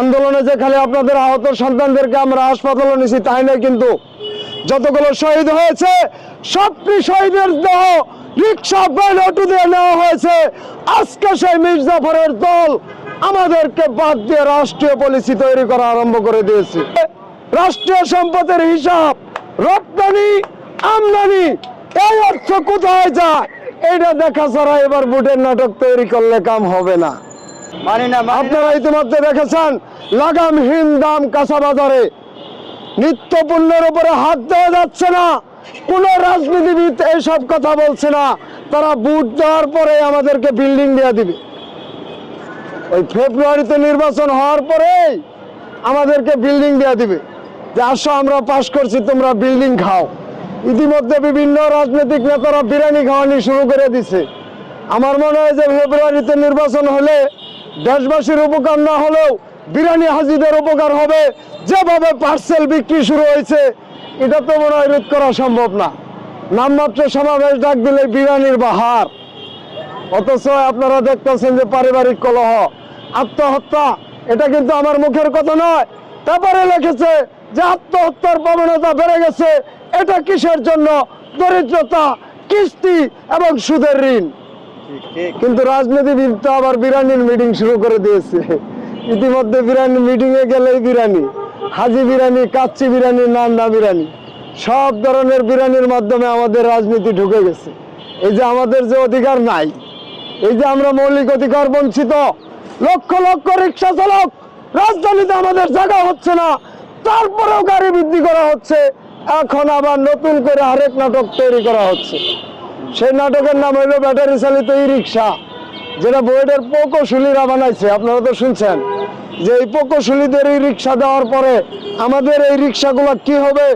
আন্দোলনে যে খালি আপনাদের আহত সন্তানদেরকে আমরা হাসপাতালে নিছি, তাই নয় কিন্তু। যতগুলো শহীদ হয়েছে, সবটি শহীদের দেহ রিক্সা বেল অটো দিয়ে নেওয়া হয়েছে। আজকে সেই মির্জাফরের দল আমাদেরকে বাদ দিয়ে রাষ্ট্রীয় পলিসি তৈরি করা আরম্ভ করে দিয়েছে। রাষ্ট্রীয় সম্পদের হিসাব, রপ্তানি, আমদানি, এই অর্থ কোথায় যায়? এটা দেখা ছাড়া এবার বুটের নাটক তৈরি করলে কাম হবে না। আপনারা ইতিমধ্যে দেখেছেন লাগামহীন দাম কাঁচা বাজারে। নিত্য পণ্যের উপরে হাত দেওয়া যাচ্ছে না। কোন রাজনীতিবিদ এইসব কথা বলছে না। তারা বুট দেওয়ার পরে আমাদেরকে বিল্ডিং দেওয়া দিবে। ওই ফেব্রুয়ারিতে নির্বাচন হওয়ার পরেই আমাদেরকে বিল্ডিং দিয়ে দিবে। যে আসো, আমরা পাশ করছি, তোমরা বিল্ডিং খাও। ইতিমধ্যে বিভিন্ন রাজনৈতিক নেতারা বিরিয়ানি খাওয়ানি শুরু করে দিছে। আমার মনে হয় যে ফেব্রুয়ারিতে নির্বাচন হলে দেশবাসীর উপকার না হলেও বিরিয়ানি হাজিদের উপকার হবে। যেভাবে পার্সেল বিক্রি শুরু হয়েছে, এটা তো মনে হয় রোধ করা সম্ভব না। নামমাত্র সমাবেশ ডাক দিলে বিরিয়ানির বাহার। অথচ আপনারা দেখতেছেন যে পারিবারিক কলহ, আত্মহত্যা, এটা কিন্তু আমার মুখের কথা নয়। তারপরে লিখেছে যে আত্মহত্যার প্রবণতা বেড়ে গেছে। এটা কিসের জন্য? দরিদ্রতা, কিস্তি এবং সুদের ঋণ। কিন্তু রাজনীতিবিদ তো আবার বিরিয়ানির মিটিং শুরু করে দিয়েছে। ইতিমধ্যে বিরিয়ানি মিটিং এ গেলেই বিরিয়ানি হাজি বিরিয়ানি কাচ্চি বিরিয়ানি নান্না বিরিয়ানি সব ধরনের বিরিয়ানির মাধ্যমে আমাদের রাজনীতি ঢুকে গেছে। এই যে আমাদের যে অধিকার নাই, এই যে আমরা মৌলিক অধিকার বঞ্চিত, লক্ষ লক্ষ রিক্সা চালক, রাজধানীতে আমাদের জায়গা হচ্ছে না, তারপরেও গাড়ি বৃদ্ধি করা হচ্ছে, এখন আবার নতুন করে আরেক নাটক তৈরি করা হচ্ছে। সেই নাটকের নাম হইল ব্যাটারি চালিত ই রিক্সা যেটা বইয়ের প্রকৌশলীরা বানাইছে, আপনারা তো শুনছেন। যে এই প্রকৌশলীদের এই রিক্সা দেওয়ার পরে আমাদের এই রিক্সাগুলো কি হবে?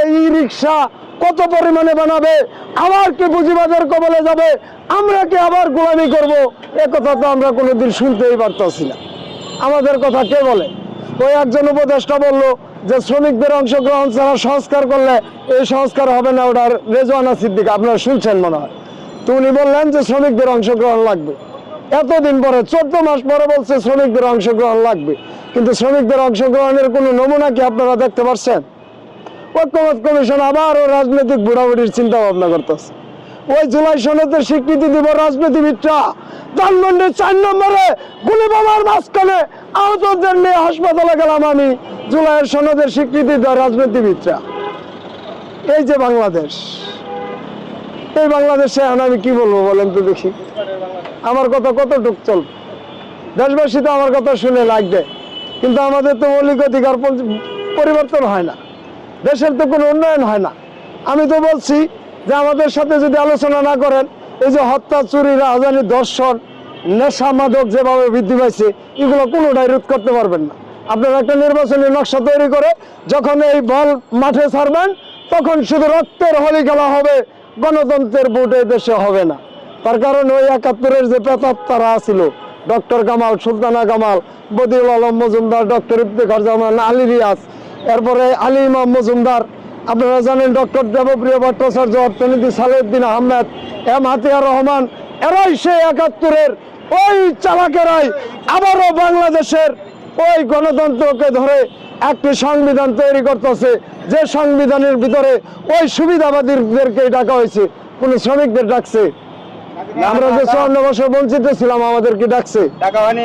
এই রিক্সা কত পরিমাণে বানাবে? আবার কি পুঁজিবাজার কবলে যাবে? আমরা কি আবার গোলামি করব? এ কথা তো আমরা কোনোদিন শুনতেই পারতাছি না। আমাদের কথা কে বলে? ওই একজন উপদেষ্টা বলল যে শ্রমিকদের অংশগ্রহণ ছাড়া সংস্কার করলে এই সংস্কার হবে না, ওটার রেজওয়ানা সিদ্দিক, আপনারা শুনছেন মনে হয়। তো উনি বললেন যে শ্রমিকদের অংশগ্রহণ লাগবে। এতদিন পরে, চোদ্দ মাস পরে বলছে শ্রমিকদের অংশগ্রহণ লাগবে। কিন্তু শ্রমিকদের অংশগ্রহণের কোনো নমুনা কি আপনারা দেখতে পাচ্ছেন ঐক্যমত কমিশন আবারও রাজনৈতিক বুড়াবুড়ির চিন্তা ভাবনা করতেছে। ওই জুলাই সনদের স্বীকৃতি দিব রাজনীতিবিদরা। ধানমন্ডির চার নম্বরে গুলি বোমার মাঝখানে আহতদের নিয়ে হাসপাতালে গেলাম আমি। জুলাইয়ের সনদের স্বীকৃতি দেয় রাজনীতিবিদরা। এই যে বাংলাদেশ। এই বাংলাদেশে এখন আমি কি বলব বলেন তো দেখি। আমার কথা কতটুক চল দেশবাসী তো আমার কথা শুনে লাগবে। কিন্তু আমাদের তো মৌলিক অধিকার পরিবর্তন হয় না। দেশের তো কোনো উন্নয়ন হয় না। আমি তো বলছি যে আমাদের সাথে যদি আলোচনা না করেন, এই যে হত্যা, চুরি রাজধানী দর্শন নেশা মাদক যেভাবে বৃদ্ধি পাইছে, এগুলো কোনোটাই রোধ করতে পারবেন না। আপনারা একটা নির্বাচনী নকশা তৈরি করে যখন এই বল মাঠে ছাড়বেন, তখন শুধু রক্তের হোলি খেলা হবে, গণতন্ত্রের ভোট এই দেশে হবে না। তার কারণ ওই একাত্তরের যে পেতাত্তারা ছিল, ডক্টর কামাল, সুলতানা কামাল, বদিউল আলম মজুমদার, ডক্টর ইফতেখার জামান আলী রিয়াজ, এরপরে আলী ইমাম মজুমদার আপনারা জানেন ডক্টর দেবপ্রিয় ভট্টাচার্য অর্থনীতি সালেউদ্দিন আহমেদ এম হাতিয়ার রহমান এরাই সেই একাত্তরের ওই চালাকেরাই আবারও বাংলাদেশের ওই গণতন্ত্রকে ধরে একটি সংবিধান তৈরি করতেছে। যে সংবিধানের ভিতরে ওই সুবিধাবাদীদেরকে ডাকা হয়েছে। কোন শ্রমিকদের ডাকছে? আমরা যে চুয়ান্ন বছর বঞ্চিত ছিলাম আমাদেরকে ডাকছে।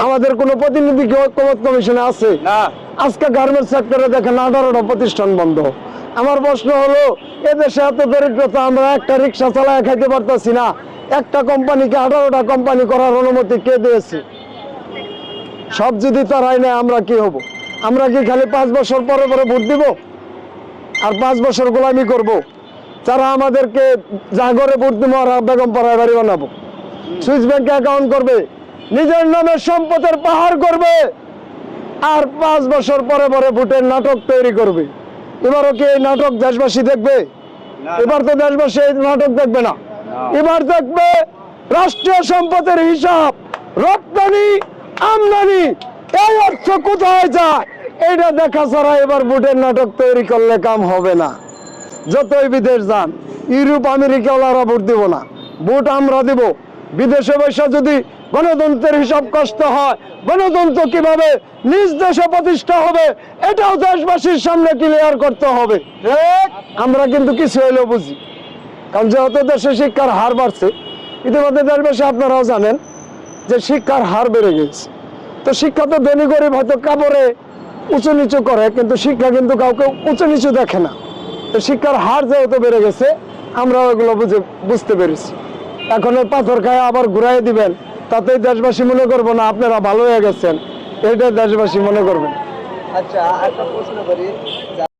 আমাদের কোনো প্রতিনিধি ঐক্যমত কমিশনে আছে? না। আজকে গার্মেন্টস সেক্টরে দেখেন আঠারোটা প্রতিষ্ঠান বন্ধ। আমার প্রশ্ন হলো, এদেশে এত দরিদ্রতা, আমরা একটা রিক্সা চালায় খাইতে পারতেছি না। একটা কোম্পানিকে আঠারোটা কোম্পানি করার অনুমতি কে দিয়েছে? সব যদি তারাই নেয়, আমরা কি হব? আমরা কি খালি পাঁচ বছর পরে পরে ভোট দিব? আর পাঁচ বছর গোলামি করব? যারা আমাদেরকে জাগরে ভোট দিব আর বেগম পাড়ায় বাড়ি বানাবো। সুইচ ব্যাংকে অ্যাকাউন্ট করবে, নিজের নামে সম্পদের পাহাড় করবে। আর পাঁচ বছর পরে পরে ভোটের নাটক তৈরি করবে। এবারও কি এই নাটক দেশবাসী দেখবে? এবার তো দেশবাসী এই নাটক দেখবে না। এবার দেখবে রাষ্ট্রীয় সম্পদের হিসাব রপ্তানি আমদানি এই অর্থ কোথায় যায়? এটা দেখা ছাড়া এবার ভোটের নাটক তৈরি করলে কাম হবে না। যতই বিদেশ যান ইউরোপ আমেরিকা ওনারা ভোট দিব না। ভোট আমরা দিব। বিদেশে বৈশা যদি গণতন্ত্রের হিসাব কষ্ট হয়। গণতন্ত্র কীভাবে নিজ দেশে প্রতিষ্ঠা হবে এটাও দেশবাসীর সামনে ক্লিয়ার করতে হবে। আমরা কিন্তু কিছু হইলেও বুঝি। কারণ যেহেতু দেশে শিক্ষার হার বাড়ছে ইতিমধ্যে দেশবাসী আপনারাও জানেন যে শিক্ষার হার বেড়ে গেছে। তো শিক্ষা তো ধনী গরিব হয়তো কাপড়ে উঁচু নিচু করে কিন্তু শিক্ষা কিন্তু কাউকে উঁচু নিচু দেখে না। তো শিক্ষার হার যেহেতু বেড়ে গেছে আমরা ওগুলো বুঝে বুঝতে পেরেছি। এখন ওই পাথর খায় আবার ঘুরাই দিবেন। তাতেই দেশবাসী মনে করব না, আপনারা ভালো হয়ে গেছেন। এটা দেশবাসী মনে করবেন। আচ্ছা একটা প্রশ্ন করি।